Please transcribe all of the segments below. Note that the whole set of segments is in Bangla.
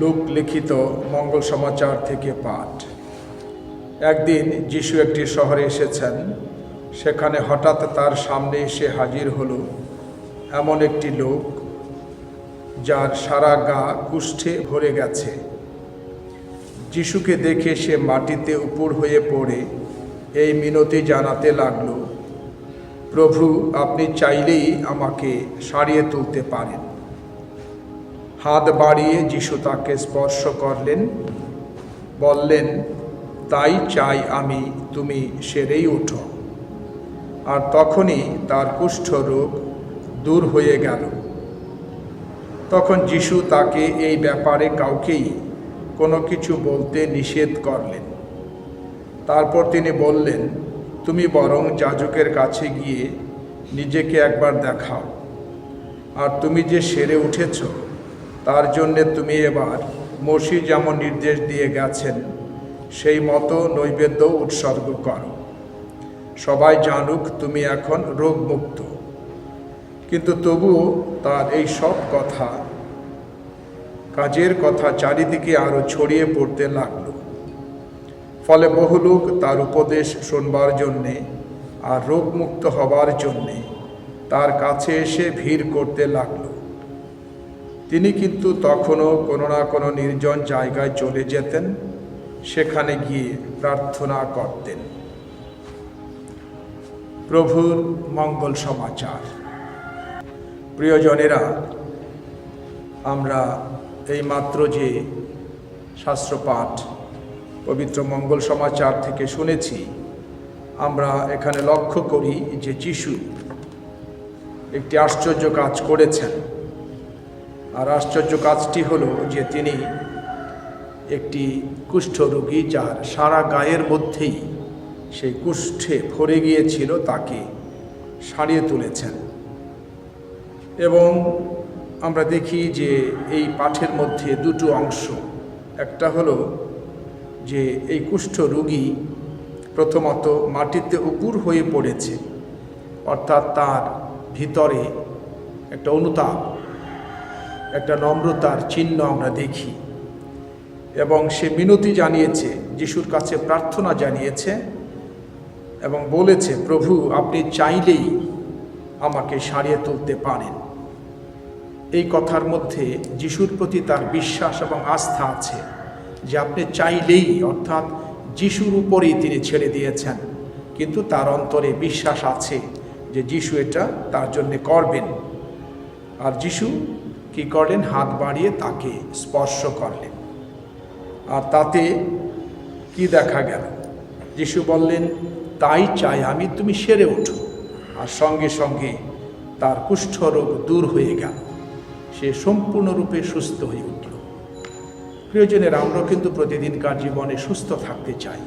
লোক লিখিত মঙ্গল সমাচার থেকে পাঠ। একদিন যিশু একটি শহরে এসেছেন, সেখানে হঠাৎ তার সামনে এসে হাজির হলো এমন একটি লোক, যার সারা গা কুষ্ঠে ভরে গেছে। যিশুকে দেখে সে মাটিতে উপর হয়ে পড়ে এই মিনতি জানাতে লাগল, প্রভু, আপনি চাইলেই আমাকে সারিয়ে তুলতে পারেন। হাত বাড়িয়ে যিশু তাকে স্পর্শ করলেন, বললেন, তাই চাই আমি, তুমি সেরেই উঠো। আর তখনই তার কুষ্ঠ রোগ দূর হয়ে গেল। তখন যিশু তাকে এই ব্যাপারে কাউকেই কোনো কিছু বলতে নিষেধ করলেন। তারপর তিনি বললেন, তুমি বরং যাজকের কাছে গিয়ে নিজেকে একবার দেখাও। আর তুমি যে সেরে উঠেছ তার জন্যে তুমি এবার মসি যেমন নির্দেশ দিয়ে গেছেন, সেই মতো নৈবেদ্য উৎসর্গ করো। সবাই জানুক তুমি এখন রোগমুক্ত। কিন্তু তবুও তার এই সব কথা, কাজের কথা চারিদিকে আরও ছড়িয়ে পড়তে লাগল। ফলে বহু লোক তার উপদেশ শুনবার জন্যে আর রোগমুক্ত হবার জন্যে তার কাছে এসে ভিড় করতে লাগল। তিনি কিন্তু তখনও কোনো না কোনো নির্জন জায়গায় চলে যেতেন, সেখানে গিয়ে প্রার্থনা করতেন। প্রভুর মঙ্গল সমাচার। প্রিয়জনেরা, আমরা এইমাত্র যে শাস্ত্রপাঠ, পবিত্র মঙ্গল সমাচার থেকে শুনেছি, আমরা এখানে লক্ষ্য করি যে যিশু একটি আশ্চর্য কাজ করেছেন। আর আশ্চর্য কাজটি হলো যে তিনি একটি কুষ্ঠরোগী যার সারা গায়ের মধ্যেই সেই কুষ্ঠে ভরে গিয়েছিল তাকে সারিয়ে তুলেছেন। এবং আমরা দেখি যে এই পাঠের মধ্যে দুটো অংশ। একটা হলো যে এই কুষ্ঠ রোগী প্রথমত মাটিতে উপুর হয়ে পড়েছে, অর্থাৎ তার ভিতরে একটা অনুতাপ একটা নম্রতার চিহ্ন আমরা দেখি। এবং সে মিনতি জানিয়েছে, যিশুর কাছে প্রার্থনা জানিয়েছে এবং বলেছে, প্রভু, আপনি চাইলেই আমাকে সারিয়ে তুলতে পারেন। এই কথার মধ্যে যিশুর প্রতি তার বিশ্বাস এবং আস্থা আছে যে আপনি চাইলেই, অর্থাৎ যিশুর উপরেই তিনি ছেড়ে দিয়েছেন। কিন্তু তার অন্তরে বিশ্বাস আছে যে যিশু এটা তার জন্যে করবেন। আর যিশু কি করলেন হাত বাড়িয়ে তাকে স্পর্শ করলেন। আর তাতে কি দেখা গেল? যিশু বললেন, তাই চাই আমি, তুমি সেরে ওঠো। আর সঙ্গে সঙ্গে তার কুষ্ঠরোগ দূর হয়ে গেল। সে সম্পূর্ণরূপে সুস্থ হয়ে উঠল। প্রিয়জনের আমরা কিন্তু প্রতিদিনকার জীবনে সুস্থ থাকতে চাই,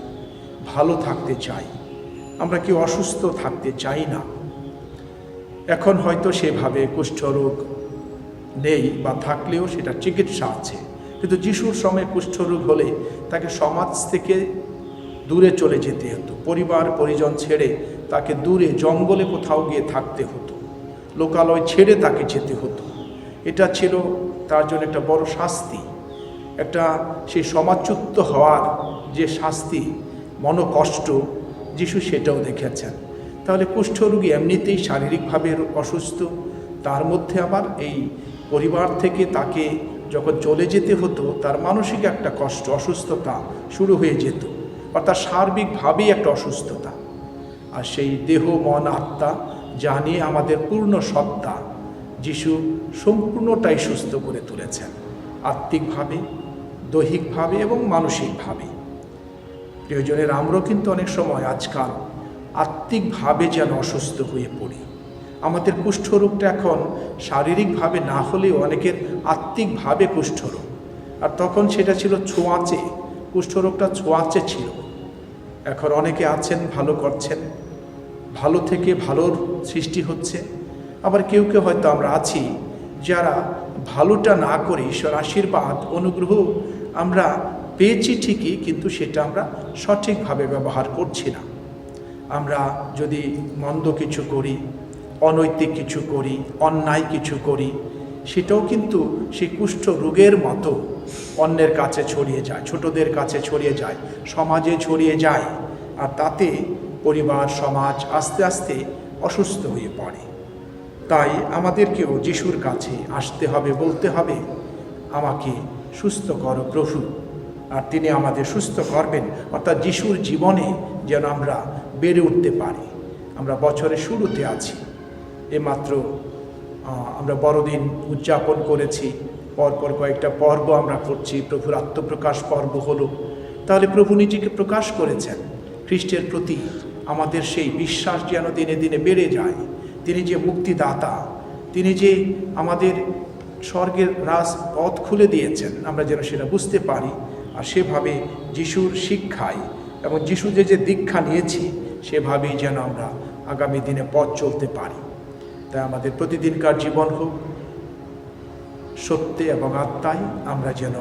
ভালো থাকতে চাই। আমরা কি অসুস্থ থাকতে চাই না? এখন হয়তো সেভাবে কুষ্ঠরোগ নেই বা থাকলেও সেটা চিকিৎসা আছে। কিন্তু যিশুর সময় কুষ্ঠরোগ হলে তাকে সমাজ থেকে দূরে চলে যেতে হতো, পরিবার, পরিজন ছেড়ে তাকে দূরে জঙ্গলে কোথাও গিয়ে থাকতে হতো, লোকালয় ছেড়ে তাকে যেতে হতো। এটা ছিল তার জন্য একটা বড় শাস্তি। একটা সেই সমাজচ্যুত হওয়ার যে শাস্তি, মনোকষ্ট, যিশু সেটাও দেখেছেন। তাহলে কুষ্ঠরোগী এমনিতেই শারীরিকভাবে অসুস্থ, তার মধ্যে আবার এই পরিবার থেকে তাকে যখন চলে যেতে হতো, তার মানসিক একটা কষ্ট, অসুস্থতা শুরু হয়ে যেত। অর্থাৎ সার্বিকভাবেই একটা অসুস্থতা। আর সেই দেহ, মন, আত্মা যা নিয়ে আমাদের পূর্ণ সত্তা, যিশু সম্পূর্ণটাই সুস্থ করে তুলেছেন। আত্মিকভাবে, দৈহিকভাবে এবং মানসিকভাবে। প্রিয়জনের, আমরাও কিন্তু অনেক সময় আজকাল আত্মিকভাবে যেন অসুস্থ হয়ে পড়ি। আমাদের কুষ্ঠরোগটা এখন শারীরিকভাবে না হলেও অনেকের আত্মিকভাবে কুষ্ঠরোগ। আর তখন সেটা ছিল ছোঁয়াচে, কুষ্ঠরোগটা ছোঁয়াচে ছিল। এখন অনেকে আছেন, ভালো করছেন, ভালো থেকে ভালোর সৃষ্টি হচ্ছে। আবার কেউ কেউ হয়তো আমরা আছি যারা ভালোটা না করে ঈশ্বর আশীর্বাদ, অনুগ্রহ আমরা পেয়েছি ঠিকই, কিন্তু সেটা আমরা সঠিকভাবে ব্যবহার করছি না। আমরা যদি মন্দ কিছু করি অনৈতিক কিছু করি, অন্যায় কিছু করি, সেটাও কিন্তু সেই কুষ্ঠ রোগের মতো অন্যের কাছে ছড়িয়ে যায়, ছোটদের কাছে ছড়িয়ে যায়, সমাজে ছড়িয়ে যায় আর তাতে পরিবার, সমাজ আস্তে আস্তে অসুস্থ হয়ে পড়ে। তাই আমাদেরকেও যিশুর কাছে আসতে হবে, বলতে হবে, আমাকে সুস্থ করো প্রভু। আর তিনি আমাদের সুস্থ করবেন, অর্থাৎ যিশুর জীবনে যেন আমরা বেড়ে উঠতে পারি। আমরা বছরের শুরুতে আছি। এমাত্র আমরা বড়দিন উদযাপন করেছি। পরপর কয়েকটা পর্ব আমরা করছি। প্রভুর আত্মপ্রকাশ পর্ব হলো, তাহলে প্রভু নিজেকে প্রকাশ করেছেন। খ্রিস্টের প্রতি আমাদের সেই বিশ্বাস যেন দিনে দিনে বেড়ে যায়। তিনি যে মুক্তিদাতা, তিনি যে আমাদের স্বর্গের রাজ পথ খুলে দিয়েছেন, আমরা যেন সেটা বুঝতে পারি। আর সেভাবে যিশুর শিক্ষায় এবং যিশু যে যে দীক্ষা নিয়েছি, সেভাবেই যেন আমরা আগামী দিনে পথ চলতে পারি। তাই আমাদের প্রতিদিনকার জীবন হোক সত্যে এবং আত্মায় আমরা যেন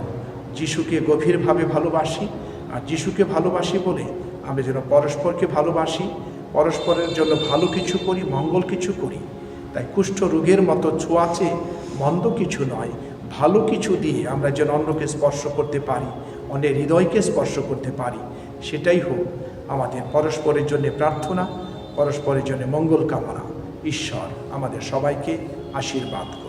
যিশুকে গভীরভাবে ভালোবাসি আর যিশুকে ভালোবাসি বলে আমরা যেন পরস্পরকে ভালোবাসি, পরস্পরের জন্য ভালো কিছু করি, মঙ্গল কিছু করি। তাই কুষ্ঠ রোগের মতো ছোঁয়াচে মন্দ কিছু নয়, ভালো কিছু দিয়ে আমরা যেন অন্যকে স্পর্শ করতে পারি, অন্যের হৃদয়কে স্পর্শ করতে পারি। সেটাই হোক আমাদের পরস্পরের জন্য প্রার্থনা, পরস্পরের জন্য মঙ্গল কামনা। ঈশ্বর আমাদের সবাইকে আশীর্বাদ করুন।